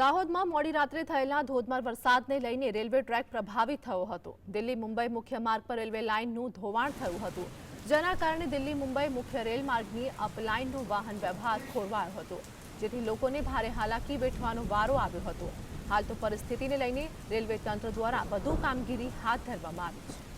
દાહોદમાં મોડી રાત્રે થયેલા ધોધમાર વરસાદને લઈને રેલવે ટ્રેક પ્રભાવિત થયો હતો. દિલ્હી મુંબઈ મુખ્ય માર્ગ પર રેલવે લાઇનનું ધોવાણ થયું હતું. જેના કારણે દિલ્હી મુંબઈ મુખ્ય રેલ માર્ગની અપલાઇનનો વાહન વ્યવહાર ખોરવાયો હતો, જેથી લોકોને ભારે હાલાકી વેઠવાનો વારો આવ્યો હતો. હાલ તો પરિસ્થિતિને લઈને રેલવે તંત્ર દ્વારા વધુ કામગીરી હાથ ધરવામાં આવી છે.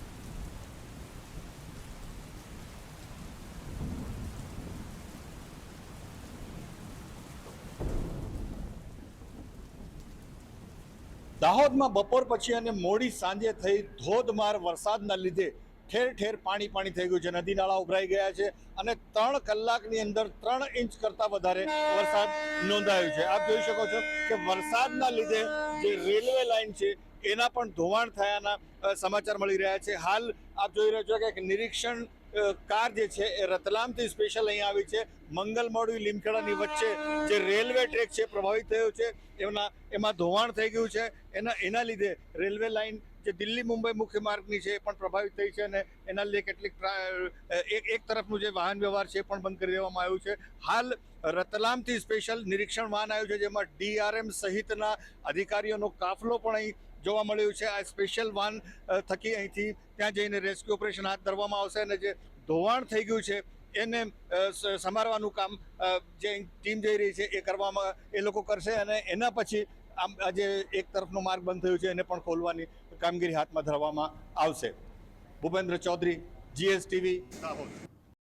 દાહોદમાં બપોર પછી અને મોડી સાંજે થઈ ધોધમાર વરસાદના લીધે ઠેર ઠેર પાણી પાણી થઈ ગયું છે. નદી નાળા ઉભરાઈ ગયા છે અને ત્રણ કલાકની અંદર ત્રણ ઇંચ કરતા વધારે વરસાદ નોંધાયો છે. આપ જોઈ શકો છો કે વરસાદના લીધે જે રેલવે લાઇન છે એના પણ ધોવાણ થયાના સમાચાર મળી રહ્યા છે. હાલ આપ જોઈ રહ્યા છો કે નિરીક્ષણ કાર જે છે એ રતલામથી સ્પેશિયલ અહીં આવી છે. મંગલમોડી લીમખેડાની વચ્ચે જે રેલવે ટ્રેક છે પ્રભાવિત થયો છે. એમના, એમાં ધોવાણ થઈ ગયું છે. એના એના લીધે રેલવે લાઇન જે દિલ્હી મુંબઈ મુખ્ય માર્ગની છે એ પણ પ્રભાવિત થઈ છે અને એના લીધે કેટલીક એક એક તરફનું જે વાહન વ્યવહાર છે એ પણ બંધ કરી દેવામાં આવ્યું છે. હાલ રતલામથી સ્પેશિયલ નિરીક્ષણ વાહન આવ્યું છે, જેમાં ડીઆરએમ સહિતના અધિકારીઓનો કાફલો પણ અહીં જોવા મળ્યું છે. આ સ્પેશિયલ વાન થકી અહીંથી ત્યાં જઈને રેસ્ક્યુ ઓપરેશન હાથ ધરવામાં આવશે અને જે ધોવાણ થઈ ગયું છે એને સમારવાનું કામ જે ટીમ જઈ રહી છે એ કરવામાં, એ લોકો કરશે અને એના પછી આમ આજે એક તરફનો માર્ગ બંધ થયો છે, એને પણ ખોલવાની કામગીરી હાથમાં ધરવામાં આવશે. ભૂપેન્દ્ર ચૌધરી જીએસટીવી દાહોદ